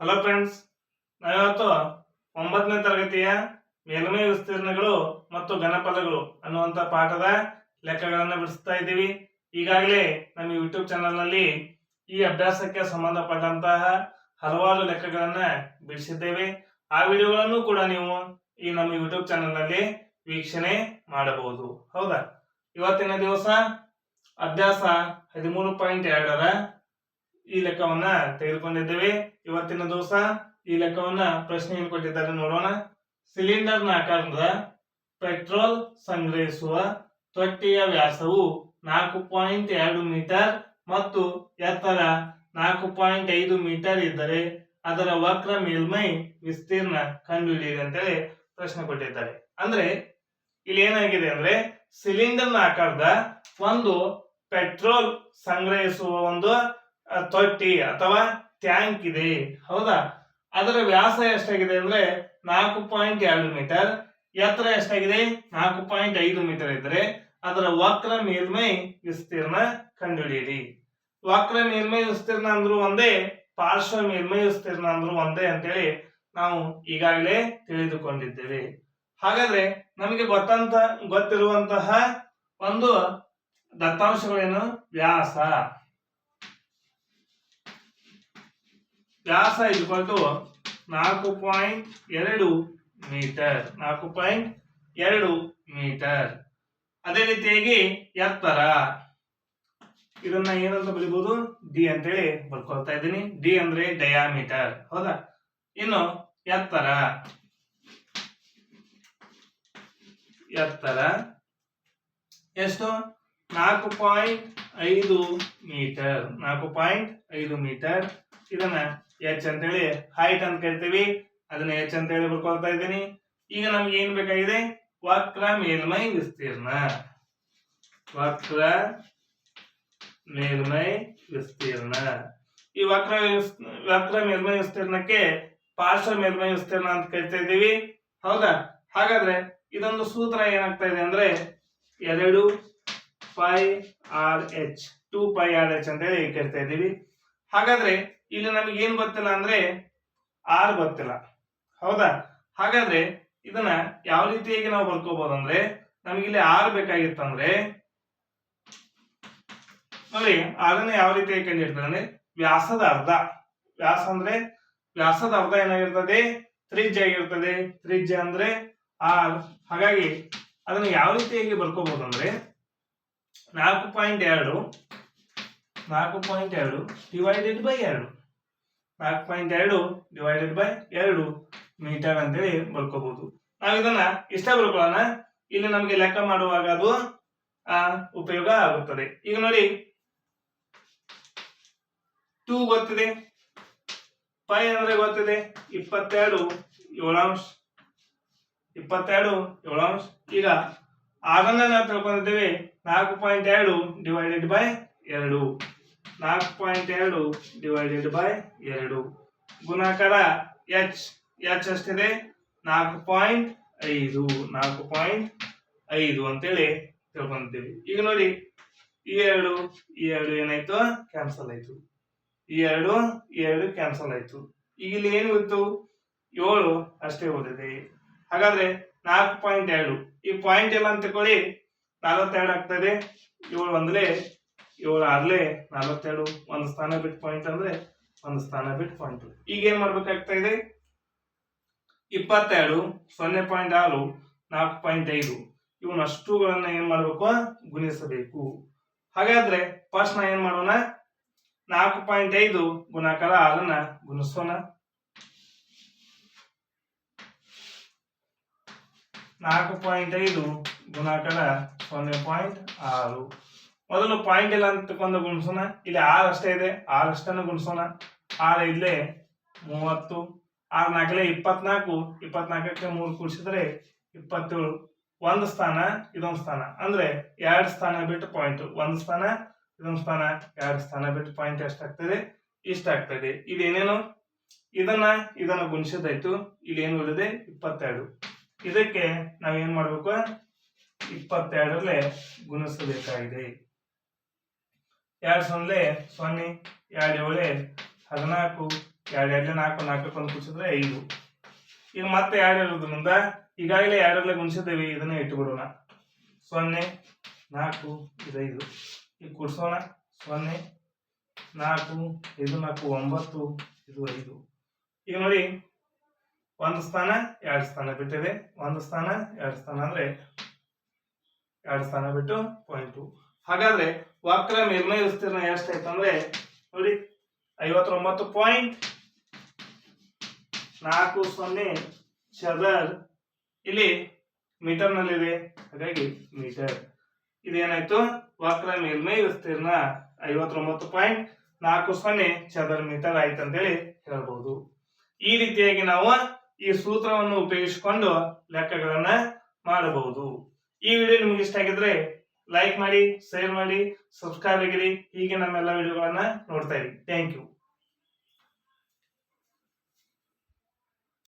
Hello friends ನಾವಿವತ್ತು ಒಂಬತ್ತನೇ ತರಗತಿಯ ಮೇಲ್ಮೈ ವಿಸ್ತೀರ್ಣಗಳು ಮತ್ತು ಘನಫಲಗಳು ಅನ್ನುವಂಥ ಪಾಠದ ಲೆಕ್ಕಗಳನ್ನು ಬಿಡಿಸ್ತಾ ಇದ್ದೀವಿ. ಈಗಾಗಲೇ ನಮ್ಮ ಯೂಟ್ಯೂಬ್ ಚಾನಲ್ನಲ್ಲಿ ಈ ಅಭ್ಯಾಸಕ್ಕೆ ಸಂಬಂಧಪಟ್ಟಂತಹ ಹಲವಾರು ಲೆಕ್ಕಗಳನ್ನು ಬಿಡಿಸಿದ್ದೇವೆ. ಆ ವಿಡಿಯೋಗಳನ್ನು ಕೂಡ ನೀವು ಈ ನಮ್ಮ ಯೂಟ್ಯೂಬ್ ಚಾನಲ್ನಲ್ಲಿ ವೀಕ್ಷಣೆ ಮಾಡಬಹುದು. ಹೌದಾ? ಇವತ್ತಿನ ದಿವಸ ಅಭ್ಯಾಸ ಹದಿಮೂರು ಪಾಯಿಂಟ್ ಎರಡರ ಈ ಲೆಕ್ಕವನ್ನ ತೆಗೆದುಕೊಂಡಿದ್ದೇವೆ. ಇವತ್ತಿನ ದಿವಸ ಈ ಲೆಕ್ಕವನ್ನ ಪ್ರಶ್ನೆಯನ್ನು ಕೊಟ್ಟಿದ್ದಾರೆ ನೋಡೋಣ. ಸಿಲಿಂಡರ್ನ ಆಕಾರದ ಪೆಟ್ರೋಲ್ ಸಂಗ್ರಹಿಸುವ ತೊಟ್ಟಿಯ ವ್ಯಾಸವು ನಾಲ್ಕು ಪಾಯಿಂಟ್ ಎರಡು ಮೀಟರ್ ಮತ್ತು ಎತ್ತರ ನಾಲ್ಕು ಪಾಯಿಂಟ್ ಐದು ಮೀಟರ್ ಇದ್ದರೆ ಅದರ ವಕ್ರ ಮೇಲ್ಮೈ ವಿಸ್ತೀರ್ಣ ಕಂಡುಹಿಡಿಯಿರಿ ಅಂತೇಳಿ ಪ್ರಶ್ನೆ ಕೊಟ್ಟಿದ್ದಾರೆ. ಅಂದ್ರೆ ಇಲ್ಲಿ ಏನಾಗಿದೆ ಅಂದ್ರೆ ಸಿಲಿಂಡರ್ನ ಆಕಾರದ ಒಂದು ಪೆಟ್ರೋಲ್ ಸಂಗ್ರಹಿಸುವ ಒಂದು ತೊಟ್ಟಿ ಅಥವಾ ಟ್ಯಾಂಕ್ ಇದೆ. ಹೌದಾ? ಅದರ ವ್ಯಾಸ ಎಷ್ಟಾಗಿದೆ ಅಂದ್ರೆ ನಾಲ್ಕು ಪಾಯಿಂಟ್ ಎರಡು ಮೀಟರ್. ಎತ್ತರ ಎಷ್ಟಾಗಿದೆ? ನಾಲ್ಕು ಪಾಯಿಂಟ್ ಐದು ಮೀಟರ್ ಇದ್ರೆ ಅದರ ವಕ್ರ ಮೇಲ್ಮೈ ವಿಸ್ತೀರ್ಣ ಕಂಡುಹಿಡಿಯಿರಿ. ವಕ್ರ ಮೇಲ್ಮೈ ವಿಸ್ತೀರ್ಣ ಅಂದ್ರೂ ಒಂದೇ, ಪಾರ್ಶ್ವ ಮೇಲ್ಮೈ ವಿಸ್ತೀರ್ಣ ಅಂದ್ರೂ ಒಂದೇ ಅಂತೇಳಿ ನಾವು ಈಗಾಗಲೇ ತಿಳಿದುಕೊಂಡಿದ್ದೇವೆ. ಹಾಗಾದ್ರೆ ನಮಗೆ ಗೊತ್ತಂತ, ಗೊತ್ತಿರುವಂತಹ ಒಂದು ದತ್ತಾಂಶಗಳೇನು? ವ್ಯಾಸ. ವ್ಯಾಸ ಇಕ್ವಲ್ ಟು ನಾಲ್ಕು ಪಾಯಿಂಟ್ ಎರಡು ಮೀಟರ್, ನಾಲ್ಕು ಪಾಯಿಂಟ್ ಎರಡು ಮೀಟರ್. ಅದೇ ರೀತಿಯಾಗಿ ಎತ್ತರ. ಇದನ್ನ ಏನಂತ ಬರೀಬಹುದು? ಡಿ ಅಂತೇಳಿ ಬರ್ಕೊಳ್ತಾ ಇದ್ದೀನಿ. ಡಿ ಅಂದ್ರೆ ಡಯಾಮೀಟರ್ ಹೌದಾ? ಇನ್ನು ಎತ್ತರ. ಎತ್ತರ. ಎಷ್ಟು? ನಾಲ್ಕು ಪಾಯಿಂಟ್ ಐದು ಮೀಟರ್. ನಾಲ್ಕು ಪಾಯಿಂಟ್ ಐದು ಮೀಟರ್. ಇದನ್ನ ಎಚ್ ಅಂತೇಳಿ ಹೈಟ್ ಅಂತ ಕರಿತೀವಿ ಅದನ್ನ ಎಚ್ ಅಂತ ಹೇಳಿ ಬರ್ಕೊಳ್ತಾ ಇದ್ದೀನಿ. ಈಗ ನಮ್ಗೆ ಏನ್ ಬೇಕಾಗಿದೆ? ವಕ್ರ ಮೇಲ್ಮೈ ವಿಸ್ತೀರ್ಣ. ವಕ್ರ ಮೇಲ್ಮೈ ವಿಸ್ತೀರ್ಣ. ಈ ವಕ್ರ ವಕ್ರ ಮೇಲ್ಮೈ ವಿಸ್ತೀರ್ಣಕ್ಕೆ ಪಾರ್ಶ್ವ ಮೇಲ್ಮೈ ವಿಸ್ತೀರ್ಣ ಅಂತ ಕರಿತಾ ಇದ್ದೀವಿ. ಹೌದಾ? ಹಾಗಾದ್ರೆ ಇದೊಂದು ಸೂತ್ರ ಏನಾಗ್ತಾ ಇದೆ ಅಂದ್ರೆ ಎರಡು pi R H, two pi R H ಅಂತ ಹೇಳಿ ಕರಿತಾ ಇದ್ದೀವಿ. ಹಾಗಾದ್ರೆ ಇಲ್ಲಿ ನಮಗೆ ಏನ್ ಗೊತ್ತಿಲ್ಲ ಅಂದ್ರೆ ಆರ್ ಗೊತ್ತಿಲ್ಲ. ಹೌದಾ? ಹಾಗಾದ್ರೆ ಇದನ್ನ ಯಾವ ರೀತಿಯಾಗಿ ನಾವು ಬರ್ಕೋಬಹುದು ಅಂದ್ರೆ ನಮಗೆ ಇಲ್ಲಿ ಆರ್ ಬೇಕಾಗಿತ್ತಂದ್ರೆ ನೋಡಿ, ಆರನ್ನ ಯಾವ ರೀತಿಯಾಗಿ ಅಂದ್ರೆ ವ್ಯಾಸದ ಅರ್ಧ. ವ್ಯಾಸ ಅಂದ್ರೆ ವ್ಯಾಸದ ಅರ್ಧ ಏನಾಗಿರ್ತದೆ? ತ್ರಿಜ್ಯ ಆಗಿರ್ತದೆ ತ್ರಿಜ್ಯ ಅಂದ್ರೆ ಆರ್. ಹಾಗಾಗಿ ಅದನ್ನ ಯಾವ ರೀತಿಯಾಗಿ ಬರ್ಕೋಬಹುದು ಅಂದ್ರೆ ನಾಲ್ಕು ಪಾಯಿಂಟ್ ಎರಡು ನಾಲ್ಕು ಪಾಯಿಂಟ್ ಎರಡು ಡಿವೈಡೆಡ್ ಬೈ ಎರಡು. ನಾಲ್ಕು ಪಾಯಿಂಟ್ ಎರಡು ಡಿವೈಡೆಡ್ ಬೈ ಎರಡು ಮೀಟರ್ ಅಂತೇಳಿ ಬರ್ಕೋಬಹುದು ನಾವು ಇದನ್ನ ಇಷ್ಟ ಬರ್ಕೊಳ್ಳೋಣ ಇಲ್ಲಿ ನಮಗೆ ಲೆಕ್ಕ ಮಾಡುವಾಗ ಅದು ಉಪಯೋಗ ಆಗುತ್ತದೆ. ಈಗ ನೋಡಿ. ಟೂ ಗೊತ್ತಿದೆ. ಪೈ ಅಂದ್ರೆ ಗೊತ್ತಿದೆ. ಇಪ್ಪತ್ತೆರಡು ಏಳಾಂಶ ಇಪ್ಪತ್ತೆರಡು ಏಳಾಂಶ ಈಗ ಆರನ್ನ ನಾವು ತಿಳ್ಕೊಂಡಿದ್ದೇವೆ ನಾಲ್ಕು ಪಾಯಿಂಟ್ ಎರಡು ಡಿವೈಡೆಡ್ ಬೈ ಎರಡು. ನಾಲ್ಕು ಪಾಯಿಂಟ್ ಎರಡು ಡಿವೈಡೆಡ್ ಬೈ ಎರಡು. ಗುಣಾಕಾರ ಎಚ್ ಎಚ್ ಎಷ್ಟಿದೆ ನಾಲ್ಕು ಪಾಯಿಂಟ್ ಐದು. ನಾಲ್ಕು ಪಾಯಿಂಟ್ ಐದು ಅಂತೇಳಿ ತಿಳ್ಕೊಂತೀವಿ. ಈಗ ನೋಡಿ, ಈ ಎರಡು ಈ ಎರಡು ಏನಾಯ್ತು? ಕ್ಯಾನ್ಸಲ್ ಆಯ್ತು. ಈ ಎರಡು ಈ ಎರಡು ಕ್ಯಾನ್ಸಲ್ ಆಯ್ತು. ಈಗ ಏನು ಇತ್ತು? ಏಳು ಅಷ್ಟೇ ಓದಿದೆ ಹಾಗಾದ್ರೆ ನಾಲ್ಕು ಪಾಯಿಂಟ್ ಎರಡು. ಈ ಪಾಯಿಂಟ್ ಎಲ್ಲ ಅಂತ ತಿಳ್ಕೊಳ್ಳಿ. ನಲವತ್ತೆರಡು ಆಗ್ತದೆ. ಏಳು ಒಂದ್ಲೆ ಏಳು ಆರ್ಲೆ ನಲವತ್ತೆರಡು, ಒಂದು ಸ್ಥಾನ ಬಿಟ್ಟು ಪಾಯಿಂಟ್ ಅಂದ್ರೆ ಒಂದು ಸ್ಥಾನ ಬಿಟ್ಟು ಪಾಯಿಂಟ್ ಈಗ ಏನ್ ಮಾಡ್ಬೇಕಾಗ್ತಾ ಇದೆ? ಇಪ್ಪತ್ತೆರಡು, ಸೊನ್ನೆ ಪಾಯಿಂಟ್ ಆರು, ನಾಲ್ಕು ಪಾಯಿಂಟ್ ಐದು. ಇವನ್ ಅಷ್ಟುಗಳನ್ನ ಏನ್ ಮಾಡ್ಬೇಕು? ಗುಣಿಸಬೇಕು. ಹಾಗಾದ್ರೆ ಫಸ್ಟ್ ನಾ ಏನ್ ಮಾಡೋಣ? ನಾಲ್ಕು ಪಾಯಿಂಟ್ ಐದು ಗುಣಾಕಾರ ಆರನ್ನ ಗುಣಿಸೋಣ. ನಾಲ್ಕು ಪಾಯಿಂಟ್ ಐದು ಗುಣಾಕಾರ ಸೊನ್ನೆ ಪಾಯಿಂಟ್ ಆರು. ಮೊದಲು ಪಾಯಿಂಟ್ ಇಲ್ಲ ಅಂತ ತಕೊಂಡು ಗುಣಿಸೋಣ. ಇಲ್ಲಿ ಆರ್ ಅಷ್ಟೇ ಇದೆ. ಆರ್ ಅಷ್ಟನ್ನು ಗುಣಿಸೋಣ. ಆರ್ ಇಲ್ಲೇ ಮೂವತ್ತು. ಆರ್ ನಾಲ್ಕಲೆ ಇಪ್ಪತ್ನಾಲ್ಕು. ಇಪ್ಪತ್ನಾಲ್ಕಕ್ಕೆ ಮೂರು ಕೂಡಿಸಿದ್ರೆ ಇಪ್ಪತ್ತೇಳು. ಒಂದು ಸ್ಥಾನ, ಇದೊಂದು ಸ್ಥಾನ. ಅಂದ್ರೆ ಎರಡು ಸ್ಥಾನ ಬಿಟ್ಟು ಪಾಯಿಂಟ್ ಒಂದು ಸ್ಥಾನ, ಇದೊಂದು ಸ್ಥಾನ. ಎರಡು ಸ್ಥಾನ ಬಿಟ್ಟು ಪಾಯಿಂಟ್ ಎಷ್ಟಾಗ್ತದೆ? ಇಷ್ಟ ಆಗ್ತದೆ ಇದೇನೇನು? ಇದನ್ನ ಇದನ್ನ ಗುಣಿಸಿದಾಯ್ತು. ಇಲ್ಲಿ ಏನು ಉಳಿದೆ ಇಪ್ಪತ್ತೆರಡು. ಇದಕ್ಕೆ ನಾವೇನ್ ಮಾಡ್ಬೇಕು? ಇಪ್ಪತ್ತೆರಡರಲ್ಲೇ ಗುಣಿಸಬೇಕಾಗಿದೆ. ಎರಡು ಸೊನ್ನೆ ಸೊನ್ನೆ, ಎರಡು ಏಳೆ, ಹದಿನಾಲ್ಕು, ಎರಡು ಎರಡಲೆ ನಾಲ್ಕು ನಾಲ್ಕು ತಂದು ಕುಸಿದ್ರೆ ಐದು. ಈಗ ಮತ್ತೆ ಎರಡು ಇರೋದ್ರಿಂದ ಈಗಾಗಲೇ ಎರಡರಲ್ಲೇ ಗುಣಿಸಿದ್ದೇವೆ, ಇದನ್ನ ಇಟ್ಟುಬಿಡೋಣ. ಸೊನ್ನೆ, ನಾಲ್ಕು ಇದೈದು ಈಗ ಕುಡಿಸೋಣ ಸೊನ್ನೆ, ನಾಲ್ಕು ಐದು ನಾಲ್ಕು, ಒಂಬತ್ತು, ಇದು ಐದು. ಈಗ ನೋಡಿ, ಒಂದು ಸ್ಥಾನ, ಎರಡು ಸ್ಥಾನ ಬಿಟ್ಟಿದೆ. ಒಂದು ಸ್ಥಾನ, ಎರಡು ಸ್ಥಾನ ಅಂದ್ರೆ ಎರಡು ಸ್ಥಾನ ಬಿಟ್ಟು ಪಾಯಿಂಟು ಹಾಗಾದ್ರೆ ವಕ್ರ ಮೇಲ್ಮೈ ವಿಸ್ತೀರ್ಣ ಎಷ್ಟಾಯ್ತು ಅಂದ್ರೆ ನೋಡಿ, ಐವತ್ತೊಂಬತ್ತು ಪಾಯಿಂಟ್ ನಾಲ್ಕು ಸೊನ್ನೆ ಚದರ್ ಇಲ್ಲಿ ಮೀಟರ್ ನಲ್ಲಿದೆ. ಹಾಗಾಗಿ ಮೀಟರ್ ಇದೇನಾಯ್ತು? ವಕ್ರ ಮೇಲ್ಮೈ ವಿಸ್ತೀರ್ಣ ಐವತ್ತೊಂಬತ್ತು ಪಾಯಿಂಟ್ ನಾಲ್ಕು ಸೊನ್ನೆ ಚದರ್ ಮೀಟರ್ ಆಯ್ತು ಅಂತೇಳಿ ಹೇಳ್ಬಹುದು ಈ ರೀತಿಯಾಗಿ ನಾವು ಈ ಸೂತ್ರವನ್ನು ಉಪಯೋಗಿಸಿಕೊಂಡು ಲೆಕ್ಕಗಳನ್ನ ಮಾಡಬಹುದು. ಈ ವಿಡಿಯೋ ನಿಮ್ಗೆ ಇಷ್ಟ ಆಗಿದ್ರೆ ಲೈಕ್ ಮಾಡಿ ಶೇರ್ ಮಾಡಿ ಸಬ್ಸ್ಕ್ರೈಬ್ ಆಗಿರಿ. ಹೀಗೆ ನಮ್ಮೆಲ್ಲ ವಿಡಿಯೋಗಳನ್ನ ನೋಡ್ತಾ ಇರಿ. Thank you